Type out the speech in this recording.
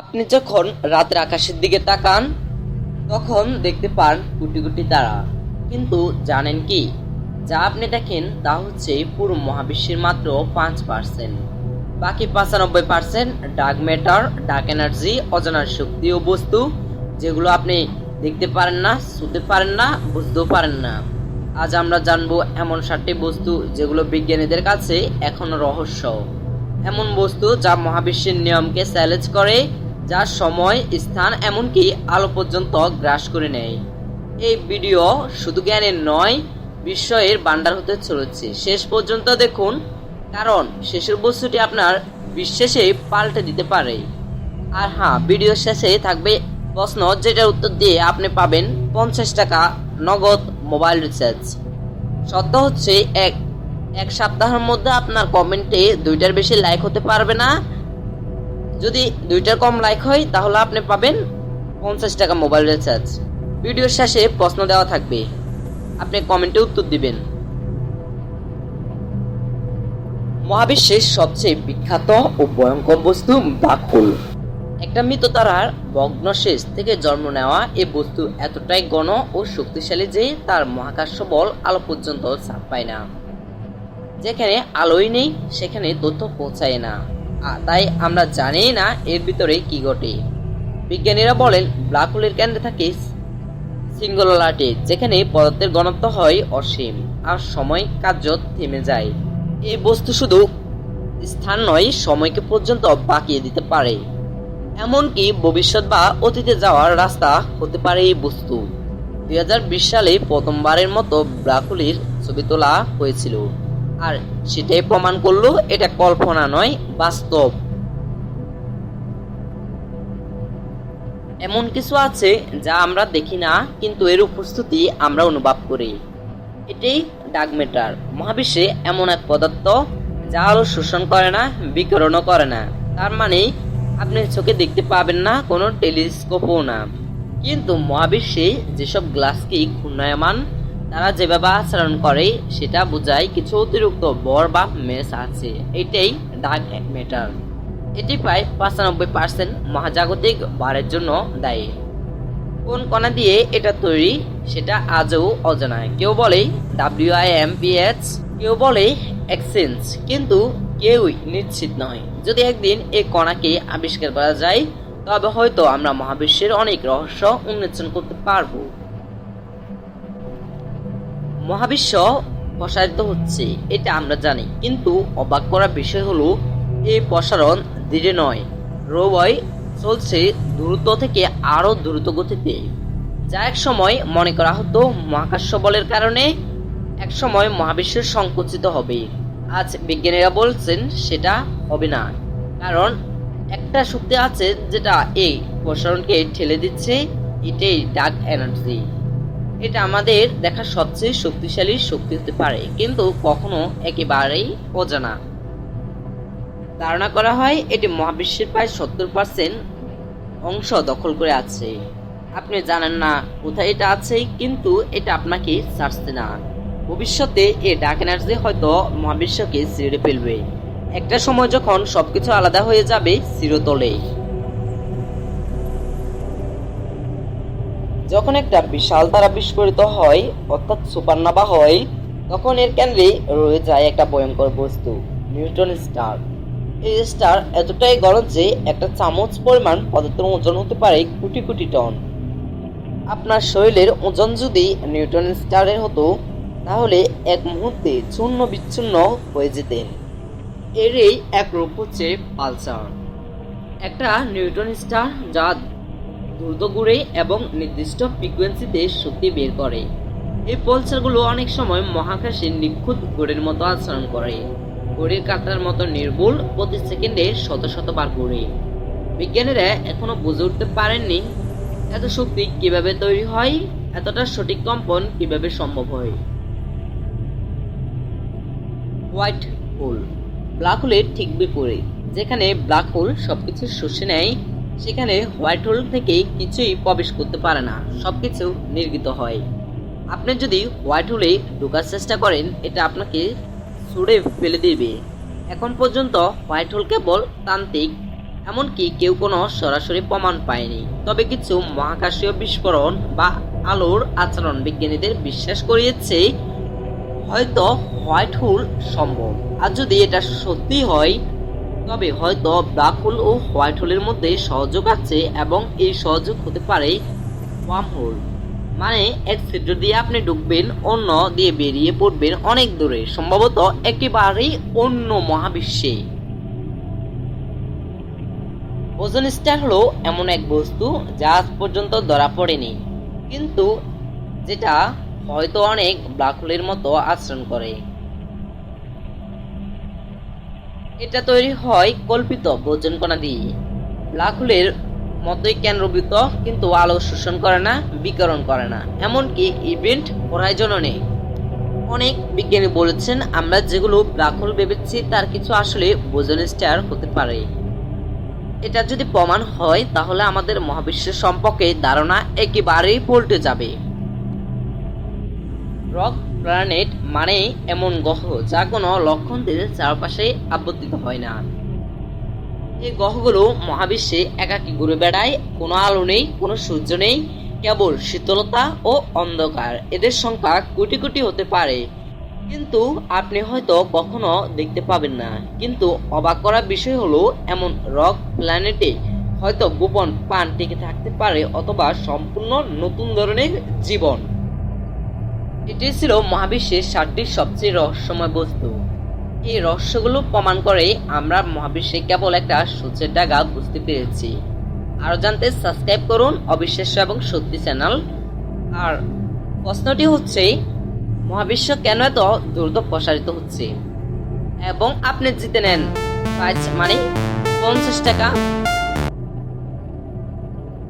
আপনি যখন রাতের আকাশের দিকে তাকান, তখন দেখতে পান কোটি কোটি তারা। কিন্তু জানেন কি? যা আপনি দেখেন, তা হচ্ছে পুরো মহাবিশ্বের মাত্র পাঁচ পার্সেন্ট বাকি পঁচানব্বই percent dark matter dark energy অজানার শক্তি ও বস্তু, যেগুলো আপনি দেখতে পারেন না শুতে পারেন না, বুঝতেও পারেন না। আজ আমরা জানব এমন সাতটি বস্তু যেগুলো বিজ্ঞানীদের কাছে এখনও রহস্য। এমন বস্তু যা মহাবিশ্বের নিয়মকে চ্যালেঞ্জ করে যা সময়, স্থান এমনকি আলো পর্যন্ত গ্রাস করে নেয়। এই ভিডিও শুধু জ্ঞানের নয়, বিস্ময়ের ভান্ডার হতে চলেছে। শেষ পর্যন্ত দেখুন, কারণ শেষের বস্তুটি আপনার বিশ্বাসে পাল্টে দিতে পারে। আর হ্যাঁ ভিডিও শেষে থাকবে প্রশ্ন, যেটার উত্তর দিয়ে আপনি পাবেন পঞ্চাশ টাকা নগদ মোবাইল রিচার্জ। সত্য হচ্ছে, এক এক সপ্তাহের মধ্যে আপনার কমেন্টে দুইটার বেশি লাইক হতে পারবে না। যদি দুইটার কম লাইক হয়, তাহলে আপনি পাবেন পঞ্চাশ টাকা মোবাইল রিচার্জ ভিডিওর শেষে প্রশ্ন দেওয়া থাকবে। আপনি কমেন্টে উত্তর দিবেন। মহাবিশ্বের সবচেয়ে বিখ্যাত ও ভয়ঙ্কর বস্তু ব্ল্যাক হোল একটা মৃত তারার ভগ্নশেষ থেকে জন্ম নেওয়া এ বস্তু এতটাই গণ ও শক্তিশালী যে তার মহাকাশ বল আলো পর্যন্ত ছাপ পায় না। যেখানে আলোই নেই, সেখানে তথ্য পৌঁছায় না। তাই আমরা জানি না এর ভিতরে কি ঘটে। বিজ্ঞানীরা বলেন ব্ল্যাক হোলের কেন্দ্রে থাকে সিঙ্গুলারিটি যেখানে পদার্থের ঘনত্ব হয় অসীম আর সময় কার্য থেমে যায়। এই বস্তু শুধু স্থান নয়, সময়কে পর্যন্ত বাঁকিয়ে দিতে পারে। এমনকি ভবিষ্যৎ বা অতীতে যাওয়ার রাস্তা হতে পারে এই বস্তু। দুই হাজার বিশ সালে প্রথমবারের মতো ব্রাকুলির ছবি তোলা হয়েছিল। আর সেটাই প্রমাণ করল, এটা কল্পনা নয়, বাস্তব। এমন কিছু আছে যা আমরা দেখি না, কিন্তু এর উপস্থিতি আমরা অনুভব করি। এটি ডার্ক ম্যাটার। মহাবিশ্বে এমন এক পদার্থ যা আলো শোষণ করে না, বিকিরণও করে না। তার মানে আপনি চোখে দেখতে পাবেন না, কোনো টেলিস্কোপও না। কিন্তু মহাবিশ্বে যেসব গ্লাসকে ঘূর্ণায়মান তারা যেভাবে আচরণ করে, সেটা বোঝায় কিছু অতিরিক্ত বর বা মেস আছে। এটাই ডার্ক ম্যাটার। এটি প্রায় পঁচানব্বই পার্সেন্ট মহাজাগতিক বারের জন্য দায়ী। কোন কণা দিয়ে এটা তৈরি, সেটা আজও অজানা। কেউ বলে W I M P H, কেউ বলে এক্সচেঞ্জ, কিন্তু কেউই নিশ্চিত নয়। যদি একদিন এই কণাকে আবিষ্কার করা যায়, তবে হয়তো আমরা মহাবিশ্বের অনেক রহস্য উন্মোচন করতে পারব। মহাবিশ্ব প্রসারিত হচ্ছে, এটা আমরা জানি। কিন্তু অবাক করার বিষয় হলো এই প্রসারণ ধীরে নয়। রোবয় চলছে দ্রুত থেকে আরও দ্রুত গতিতে। যা এক সময় মনে করা হতো মহাকাশ বলের কারণে, এক সময় মহাবিশ্ব সংকুচিত হবে। আজ বিজ্ঞানীরা বলছেন সেটা হবে না। কারণ একটা শক্তি আছে যেটা এই প্রসারণকে ঠেলে দিচ্ছে, এটাই ডার্ক এনার্জি। এটা আমাদের দেখা সবচেয়ে শক্তিশালী শক্তি হতে পারে, কিন্তু কখনো একেবারেই অজানা। ধারণা করা হয় এটি মহাবিশ্বের প্রায় সত্তর পার্সেন্ট অংশ দখল করে আছে। আপনি জানেন না কোথায় এটা আছে, কিন্তু এটা আপনাকে ছাড়ছে না। ভবিষ্যতে এ ডার্ক এনার্জি হয়তো মহাবিশ্বকে ছিঁড়ে ফেলবে। একটা সময় যখন সবকিছু আলাদা হয়ে যাবে, চিরতলে। যখন একটা বিশাল তারা বিস্ফোরিত হয়, অর্থাৎ সুপারনাভা হয়, তখন এর কেন্দ্রে রয়ে যায় একটা ভয়ঙ্কর বস্তু নিউটন স্টার। এই স্টার এতটাই গরম যে একটা চামচ পরিমাণ পদার্থের ওজন হতে পারে কোটি কোটি টন। আপনার শরীরের ওজন যদি নিউটন স্টারের হতো, তাহলে এক মুহূর্তে চূর্ণ বিচ্ছিন্ন হয়ে যেতেন। এরই এক রূপ হচ্ছে পালসার। একটা নিউটন স্টার যা দ্রুত ঘুরে এবং নির্দিষ্ট ফ্রিকোয়েন্সিতে শক্তি বের করে। এই পলসারগুলো অনেক সময় মহাকাশে নিখুঁত ঘোরের মতো আচরণ করে। ঘড়ির কাঁটার মতো নির্ভুল প্রতি সেকেন্ডে শত শত বার ঘুরে। বিজ্ঞানীরা এখনও বুঝে উঠতে পারেননি এত শক্তি কীভাবে তৈরি হয়, এতটা সঠিক কম্পন কীভাবে সম্ভব হয়। হোয়াইট হোল, ব্ল্যাক হোলের ঠিক বিপরীত, যেখানে ব্ল্যাক হোল সবকিছু শুষে নেয় সেখানে হোয়াইট হোল থেকে কিছুই প্রবেশ করতে পারে না সব কিছু নির্গিত হয়। আপনি যদি হোয়াইট হোলে ঢোকার চেষ্টা করেন, এটা আপনাকে ছুড়ে ফেলে দিবে। এখন পর্যন্ত হোয়াইট হোল কেবল তান্ত্রিক, এমনকি কেউ কোনো সরাসরি প্রমাণ পায়নি। তবে কিছু মহাকাশীয় বিস্ফোরণ বা আলোর আচরণ বিজ্ঞানীদের বিশ্বাস করিয়েছে, হয়তো হোয়াইট হোল সম্ভব। আর যদি এটা সত্যি হয় তবে হয়তো ব্ল্যাক হোল ও হোয়াইট হোলের মধ্যে সহযোগ আছে এবং এই সহযোগ হতে পারে ওয়ার্ম হোল। মানে এক ছিদ্র দিয়ে আপনি ঢুকবেন অন্য দিয়ে বেরিয়ে পড়বেন অনেক দূরে, সম্ভবত একেবারেই অন্য মহাবিশ্বে। ওজন স্টার হলো এমন এক বস্তু যা আজ পর্যন্ত ধরা পড়েনি, কিন্তু যেটা হয়তো অনেক ব্ল্যাক হোলের মতো আচরণ করে। এটা তৈরি হয় কল্পিত বোজন কণা দিয়ে। হোলের মতোই কেন্দ্রবৃত্ত কিন্তু আলো শোষণ করে না, বিকরণ করে না। এমনকি ইভেন্ট হরাইজনও নেই অনেক বিজ্ঞানী বলেছেন, আমরা যেগুলো ব্ল্যাক হোল ভেবেছি, তার কিছু আসলে বোজন স্টার হতে পারে। এটা যদি প্রমাণ হয়, তাহলে আমাদের মহাবিশ্বের সম্পর্কে ধারণা একেবারেই পল্টে যাবে। রক প্ল্যানেট মানে এমন গ্রহ যা কোনো লক্ষণদের চারপাশে আবর্তিত হয় না। এই গ্রহগুলো মহাবিশ্বে একাকী ঘুরে বেড়ায়, কোনো আলো নেই, কোনো সূর্য নেই, কেবল শীতলতা ও অন্ধকার। এদের সংখ্যা কোটি কোটি হতে পারে। কিন্তু আপনি হয়তো কখনো দেখতে পাবেন না। কিন্তু অবাক করার বিষয় হলো, এমন রক প্ল্যানেটে হয়তো গোপন প্রাণ টিকে থাকতে পারে অথবা সম্পূর্ণ নতুন ধরনের জীবন। এটি ছিল মহাবিশ্বের ষাটটি সবচেয়ে রহস্যময় বস্তু। এই রহস্যগুলো প্রমাণ করে আমরা মহাবিশ্বে কেবল একটা সূর্যের ডাগা বুঝতে পেরেছি। আরও জানতে সাবস্ক্রাইব করুন অবিশ্বাস্য এবং সত্যি চ্যানেল। আর প্রশ্নটি হচ্ছে, মহাবিশ্ব কেন এত দ্রুত প্রসারিত হচ্ছে? এবং আপনি জিতে নেন। মানে পঞ্চাশ টাকা।